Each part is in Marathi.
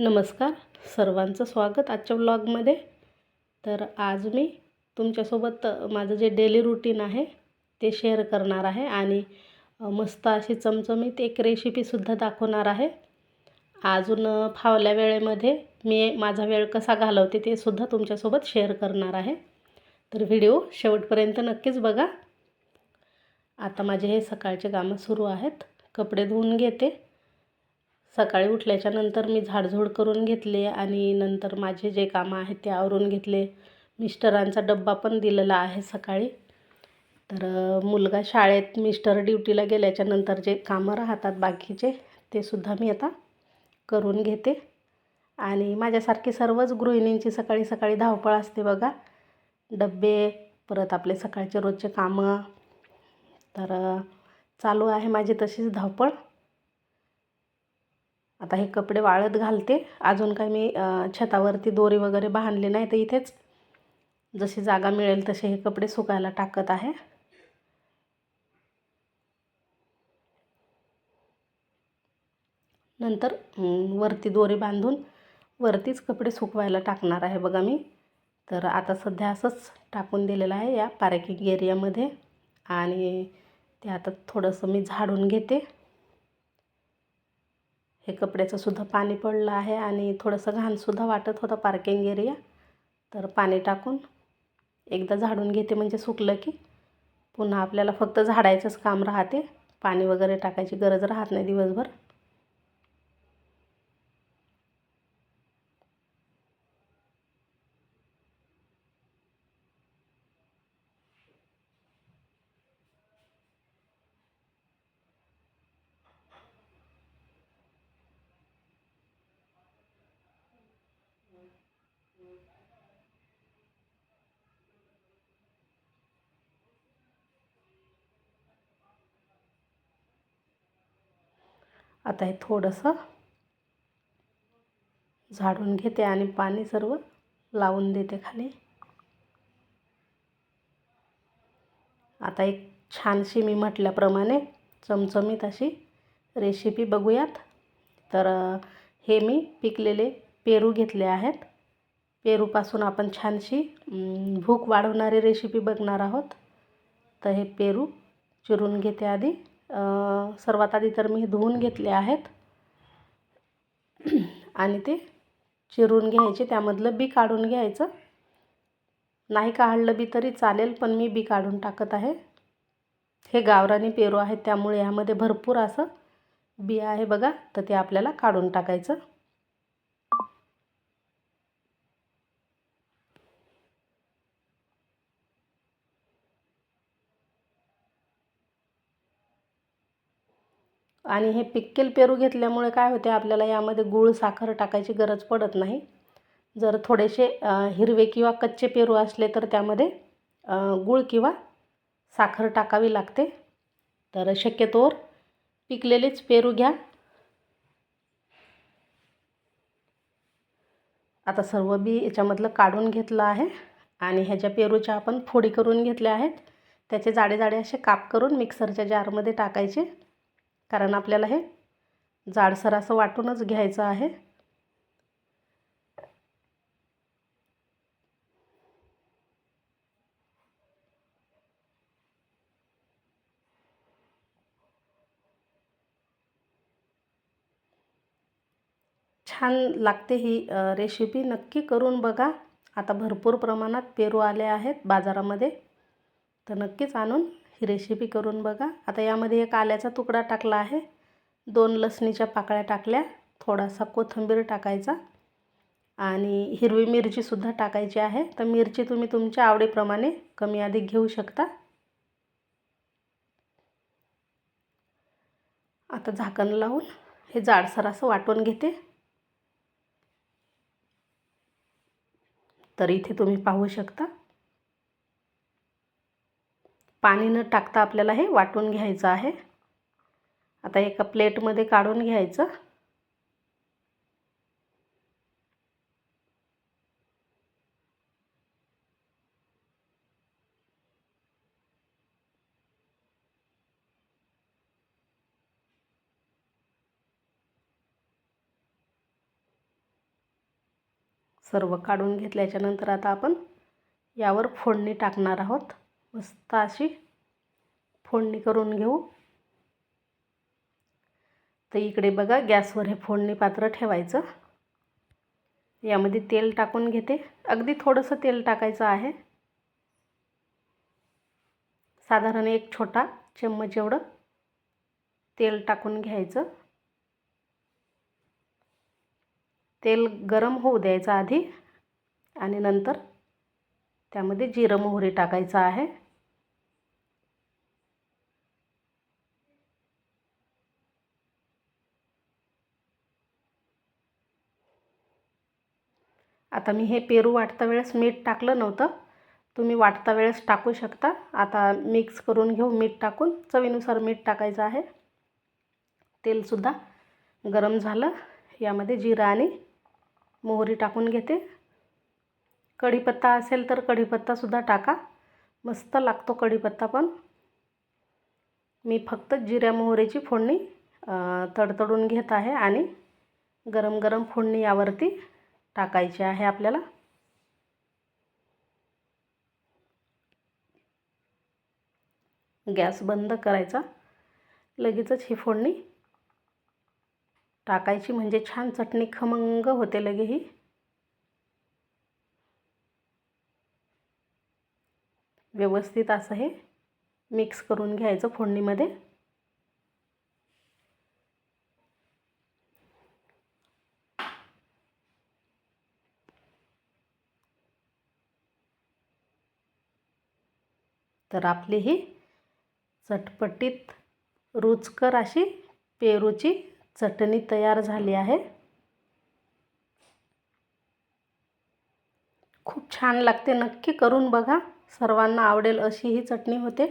नमस्कार. सर्वांचं स्वागत आजच्या ब्लॉगमध्ये तर आज मी तुमच्यासोबत माझं जे डेली रुटीन आहे ते शेअर करणार आहे आणि मस्त अशी चमचमीत एक रेसिपीसुद्धा दाखवणार आहे. अजून फावल्या वेळेमध्ये मी माझा वेळ कसा घालवते ते सुद्धा तुमच्यासोबत शेअर करणार आहे. तर व्हिडिओ शेवटपर्यंत नक्कीच बघा. आता माझे हे सकाळचे कामं सुरू आहेत. कपडे धुवून घेते. सकाळी उठल्याच्या नंतर मी झाडझूड करून घेतले आणि नंतर माझे जे कामं आहेत ते आवरून घेतले. मिस्टरांचा डब्बा पण दिलेला आहे सकाळी. तर मुलगा शाळेत मिस्टर ड्युटीला गेल्याच्यानंतर जे कामं राहतात बाकीचे ते सुद्धा मी आता करून घेते. आणि माझ्यासारखी सर्वच गृहिणींची सकाळी सकाळी धावपळ असते बघा. डब्बे परत आपले सकाळचे रोजचे कामं. तर चालू आहे माझी तशीच धावपळ. आता हे कपडे वाळत घालते. अजून काही मी छतावरती दोरी वगैरे बांधली नाही तर इथेच जशी जागा मिळेल तसे हे कपडे सुकायला टाकत आहे. नंतर वरती दोरी बांधून वरतीच कपडे सुकवायला टाकणार आहे बघा मी. तर आता सध्या असंच टाकून दिलेलं आहे या पार्किंग एरियामध्ये आणि ते आता थोडंसं मी झाडून घेते. हे कपड्याचंसुद्धा पाणी पडलं आहे आणि थोडंसं घाणसुद्धा वाटत होता पार्किंग एरिया तर पाणी टाकून एकदा झाडून घेते म्हणजे सुकलं की पुन्हा आपल्याला फक्त झाडायचंच काम राहते. पाणी वगैरे टाकायची गरज राहत नाही दिवसभर. आता हे थोडंसं झाडून घेते आणि पाणी सर्व लावून देते खाली. आता एक छानशी मी म्हटल्याप्रमाणे चमचमीत अशी रेसिपी बघूयात. तर हे मी पिकलेले पेरू घेतले आहेत. पेरूपासून आपण छानशी भूक वाढवणारी रेसिपी बघणार आहोत. तर हे पेरू चिरून घेते आधी. सर्वात आधी तर मी धुवून घेतले आहेत. आणि ते चिरून घ्यायचे त्यामधलं बी काढून घ्यायचं. नाही काढलं बी तरी चालेल पण मी बी काढून टाकत आहे. हे गावरानी पेरू आहेत त्यामुळे यामध्ये भरपूर असं बी आहे बघा तर ते आपल्याला काढून टाकायचं. आणि हे पिक्केल पेरू घेतल्यामुळे काय होते आपल्याला यामध्ये गूळ साखर टाकायची गरज पडत नाही. जर थोडेसे हिरवे किंवा कच्चे पेरू असले तर त्यामध्ये गूळ किंवा साखर टाकावी लागते. तर शक्यतोवर पिकलेलेच पेरू घ्या. आता सर्व बी याच्यामधलं काढून घेतलं आहे आणि ह्याच्या पेरूच्या आपण फोडी करून घेतल्या आहेत. त्याचे जाडे जाडे असे काप करून मिक्सरच्या जारमध्ये टाकायचे. कारण आपल्याला हे जाडसर असं वाटूनच घ्यायचं आहे. छान लागते ही रेसिपी नक्की करून बघा. आता भरपूर प्रमाणात पेरू आले आहेत बाजारामध्ये. तर नक्कीच आणून ही रेसिपी करून बघा. आता यामध्ये एक आल्याचा तुकडा टाकला आहे. दोन लसणीच्या पाकळ्या टाकल्या. थोडासा कोथिंबीर टाकायचा. आणि हिरवी मिरचीसुद्धा टाकायची आहे. तर मिरची तुम्ही तुमच्या आवडीप्रमाणे कमी अधिक घेऊ शकता. आता झाकण लावून हे जाडसर असं वाटून घेते. तर इथे तुम्ही पाहू शकता. पाणी न टाकता आपल्याला हे वाटून घ्यायचं आहे. आता एका प्लेटमध्ये काढून घ्यायचं. सर्व काढून घेतल्याच्यानंतर आता आपण यावर फोडणी टाकणार आहोत. मस्त अशी फोडणी करून घेऊ. तर इकडे बघा गॅसवर हे फोडणी पात्र ठेवायचं. यामध्ये तेल टाकून घेते. अगदी थोडंसं तेल टाकायचं आहे. साधारण एक छोटा चम्मच एवढं तेल टाकून घ्यायचं. तेल गरम होऊ द्यायचं आधी आणि नंतर त्यामध्ये जिरं मोहरी टाकायचं आहे. आता मी हे पेरू वाटता वेळेस मीठ टाकलं नव्हतं. तुम्ही वाटता वेळेस टाकू शकता. आता मिक्स करून घेऊ मीठ टाकून. चवीनुसार मीठ टाकायचं आहे. तेलसुद्धा गरम झालं. यामध्ये जिरा आणि मोहरी टाकून घेते. कढीपत्ता असेल तर कढीपत्तासुद्धा टाका. मस्त लागतो कढीपत्ता पण. मी फक्त जिऱ्या मोहरीची फोडणी तडतडून घेत आहे आणि गरम गरम फोडणी यावरती टाकायची आहे आपल्याला. गॅस बंद करायचा. लगेचच ही फोडणी टाकायची म्हणजे छान चटणी खमंग होते लगे ही. व्यवस्थित असं हे मिक्स करून घ्यायचं फोडणीमध्ये. तर आपली ही चटपटीत रुचकर अशी पेरूची चटणी तयार झाली आहे. खूप छान लागते नक्की करून बघा. सर्वांना आवडेल अशी ही चटणी होते.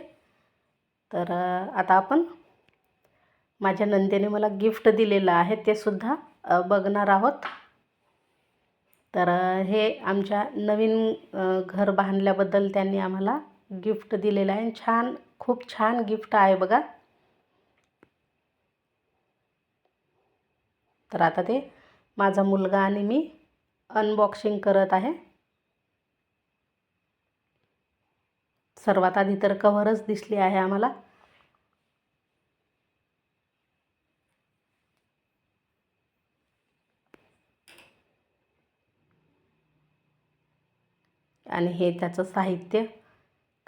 तर आता आपण माझ्या नंदेने मला गिफ्ट दिलेलं आहे ते सुद्धा बघणार आहोत. तर हे आमच्या नवीन घर बांधल्याबद्दल त्यांनी आम्हाला गिफ्ट दिलेलं आहे. छान खूप छान गिफ्ट आहे बघा. तर आता ते माझा मुलगा आणि मी अनबॉक्सिंग करत आहे. सर्वात आधी तर कव्हरच दिसली आहे आम्हाला. आणि हे त्याचं साहित्य.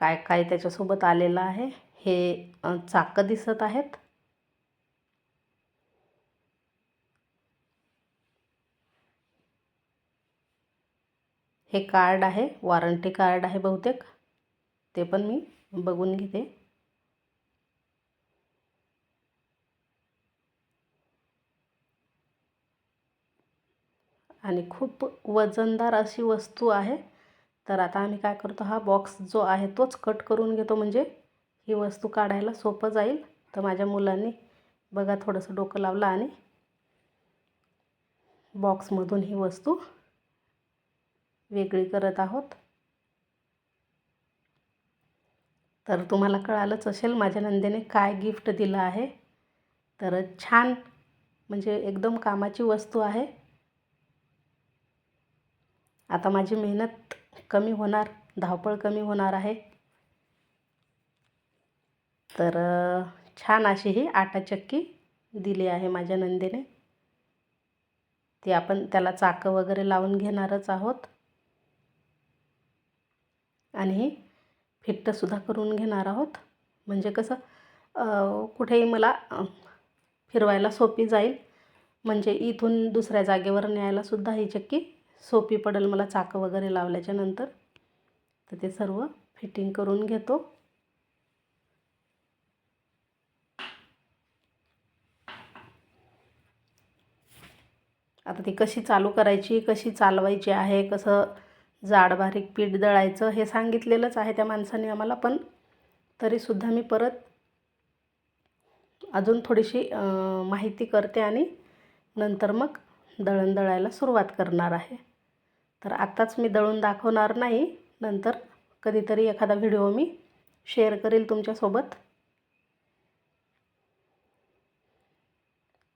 काय काय त्याच्यासोबत आलेलं आहे हे चाकं दिसत आहेत. हे कार्ड आहे वॉरंटी कार्ड आहे बहुतेक. ते पण मी बघून घेते. आणि खूप वजनदार अशी वस्तू आहे. तर आता आम्ही काय करतो हा बॉक्स जो आहे तोच कट करून घेतो. म्हणजे ही वस्तू काढायला सोपं जाईल. तर माझ्या मुलांनी बघा थोडंसं डोकं लावलं आणि बॉक्समधून ही वस्तू वेगळी करत आहोत. तर तुम्हाला कळालंच असेल माझ्या नंदेने काय गिफ्ट दिलं आहे. तर छान म्हणजे एकदम कामाची वस्तू आहे. आता माझी मेहनत कमी होणार धावपळ कमी होणार आहे. तर छान अशी ही आटा चक्की दिली आहे माझ्या नंदेने. ती आपण त्याला चाकं वगैरे लावून घेणारच आहोत. आणि ही फिट्टसुद्धा करून घेणार आहोत. म्हणजे कसं कुठेही मला फिरवायला सोपी जाईल. म्हणजे इथून दुसऱ्या जागेवर न्यायलासुद्धा ही चक्की सोपी पडेल मला चाकं वगैरे लावल्याच्या नंतर. तर ते सर्व फिटिंग करून घेतो. आता ती कशी चालू करायची कशी चालवायची आहे कसं जाड बारीक पीठ दळायचं हे सांगितलेलंच आहे त्या माणसाने आम्हाला पण तरीसुद्धा मी परत अजून थोडीशी माहिती करते आणि नंतर मग दळण दळायला सुरुवात करणार आहे. तर आत्ताच मी दळून दाखवणार नाही. नंतर कधीतरी एखादा व्हिडिओ मी शेअर करेल तुमच्यासोबत.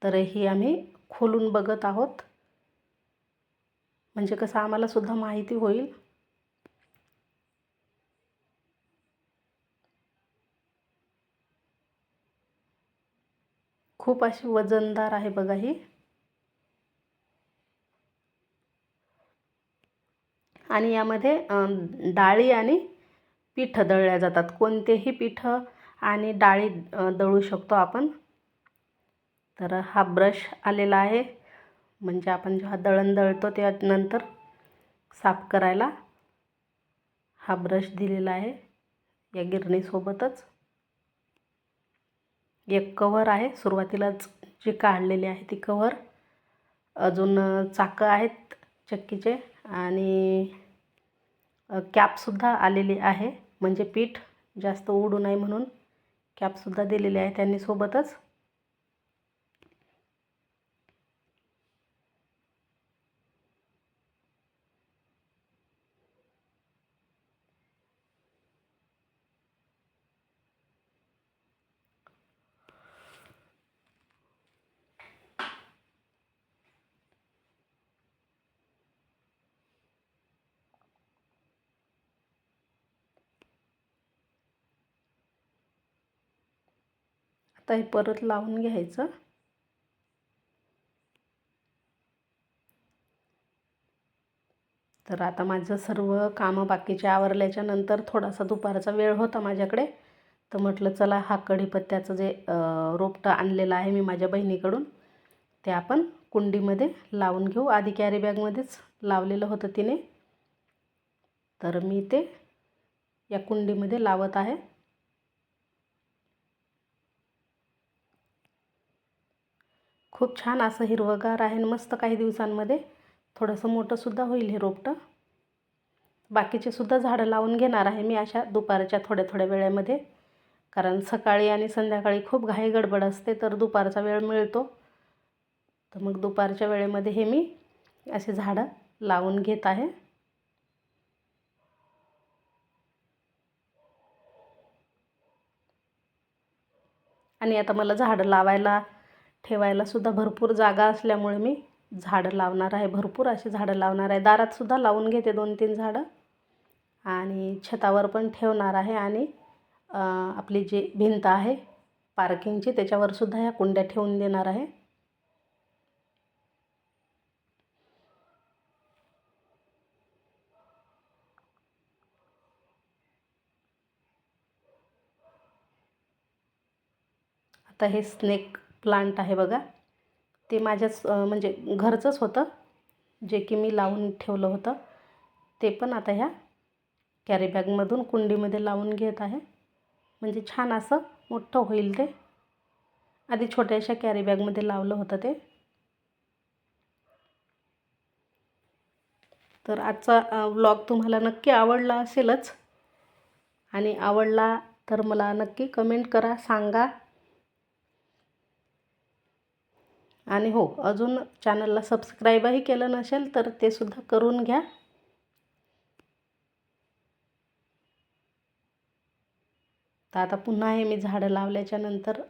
तर ही आम्ही खोलून बघत आहोत. म्हणजे कसं आम्हालासुद्धा माहिती होईल. खूप अशी वजनदार आहे बघा ही. आणि यामध्ये डाळी आणि पीठं दळल्या जातात. कोणतेही पिठं आणि डाळी दळू शकतो आपण. तर हा ब्रश आलेला आहे. म्हणजे आपण जेव्हा दळण दळतो त्यानंतर साफ करायला हा ब्रश दिलेला आहे. या गिरणीसोबतच. एक कव्हर आहे. सुरुवातीलाच जी काढलेली आहे ती कव्हर. अजून चाकं आहेत चक्कीचे आणि कॅपसुद्धा आलेली आहे. म्हणजे पीठ जास्त उडू नये म्हणून कॅपसुद्धा दिलेली आहे त्यांनी सोबतच. आता हे परत लावून घ्यायचं. तर आता माझं सर्व कामं बाकीचे आवरल्याच्या नंतर थोडासा दुपारचा वेळ होता माझ्याकडे. तर म्हटलं चला हा कढीपत्त्याचं जे रोपटं आणलेलं आहे मी माझ्या बहिणीकडून ते आपण कुंडीमध्ये लावून घेऊ. आधी कॅरी बॅगमध्येच लावलेलं होतं तिने. तर मी ते या कुंडीमध्ये लावत आहे. खूप छान असं हिरवंगार आहे आणि मस्त काही दिवसांमध्ये थोडंसं मोठंसुद्धा होईल हे रोपटं. बाकीचे सुद्धा झाडं लावून घेणार आहे मी अशा दुपारच्या थोड्या थोड्या वेळेमध्ये. कारण सकाळी आणि संध्याकाळी खूप घाई गडबड असते तर दुपारचा वेळ मिळतो. तर मग दुपारच्या वेळेमध्ये हे मी असे झाडं लावून घेत आहे. आणि आता मला झाडं लावायला ठेवायलासुद्धा भरपूर जागा असल्यामुळे मी झाडं लावणार आहे. भरपूर अशी झाडं लावणार आहे. दारातसुद्धा लावून घेते दोन तीन झाडं. आणि छतावर पण ठेवणार आहे. आणि आपली जी भिंत आहे पार्किंगची त्याच्यावरसुद्धा ह्या कुंड्या ठेवून देणार आहे. आता हे स्नेक प्लांट आहे बघा. ते माझ्याच म्हणजे घरचंच होतं. जे की मी लावून ठेवलं होतं. ते पण आता ह्या कॅरीबॅगमधून कुंडीमध्ये लावून घेत आहे. म्हणजे छान असं मोठं होईल ते. आधी छोट्याशा कॅरीबॅगमध्ये लावलं होतं ते. तर आजचा व्लॉग तुम्हाला नक्की आवडला असेलच. आणि आवडला तर मला नक्की कमेंट करा सांगा. आणि हो अजून चॅनलला सबस्क्राईबही केलं नसेल तर ते सुद्धा करून घ्या. तर आता पुन्हा हे मी झाडं लावल्याच्या नंतर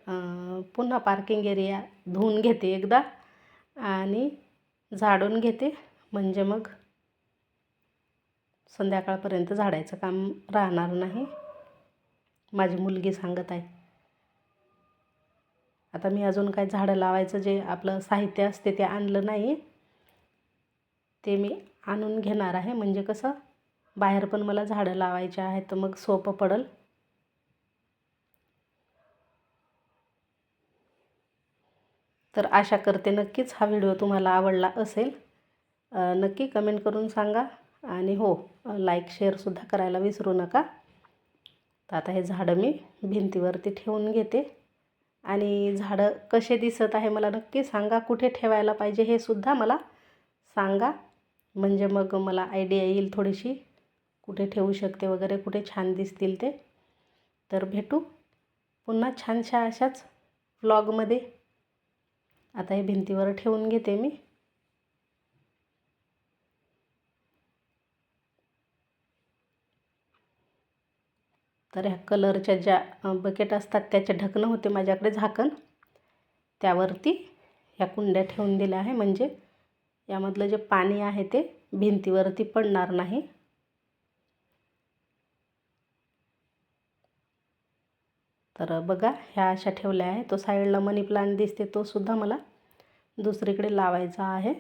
पुन्हा पार्किंग एरिया धुवून घेते एकदा आणि झाडून घेते. म्हणजे मग संध्याकाळपर्यंत झाडायचं काम राहणार नाही. माझी मुलगी सांगत आहे. आता मी अजून काय झाडं लावायचं जे आपलं साहित्य असते ते आणलं नाही ते मी आणून घेणार आहे. म्हणजे कसं बाहेर पण मला झाडं लावायचे आहेत तर मग सोपं पडल. तर आशा करते नक्कीच हा व्हिडिओ तुम्हाला आवडला असेल. नक्की कमेंट करून सांगा. आणि हो लाईक शेअरसुद्धा करायला विसरू नका. तर आता हे झाडं मी भिंतीवरती ठेवून घेते. आणि झाडं कसे दिसत आहे मला नक्की सांगा. कुठे ठेवायला पाहिजे हे सुद्धा मला सांगा. म्हणजे मग मला आयडिया येईल थोडीशी. कुठे ठेवू शकते वगैरे कुठे छान दिसतील ते. तर भेटू. पुन्हा छानशा अशाच व्लॉगमध्ये आता हे भिंतीवर ठेवून घेते मी. तर ह्या कलरच्या ज्या बकेट असतात त्याचे ढकणं होते माझ्याकडे झाकण. त्यावरती ह्या कुंड्या ठेवून दिल्या आहे. म्हणजे यामधलं जे पाणी आहे ते भिंतीवरती पडणार नाही. तर बघा ह्या अशा ठेवल्या आहे. तो साईडला मनी प्लांट दिसते तो सुद्धा मला दुसरीकडे लावायचा आहे.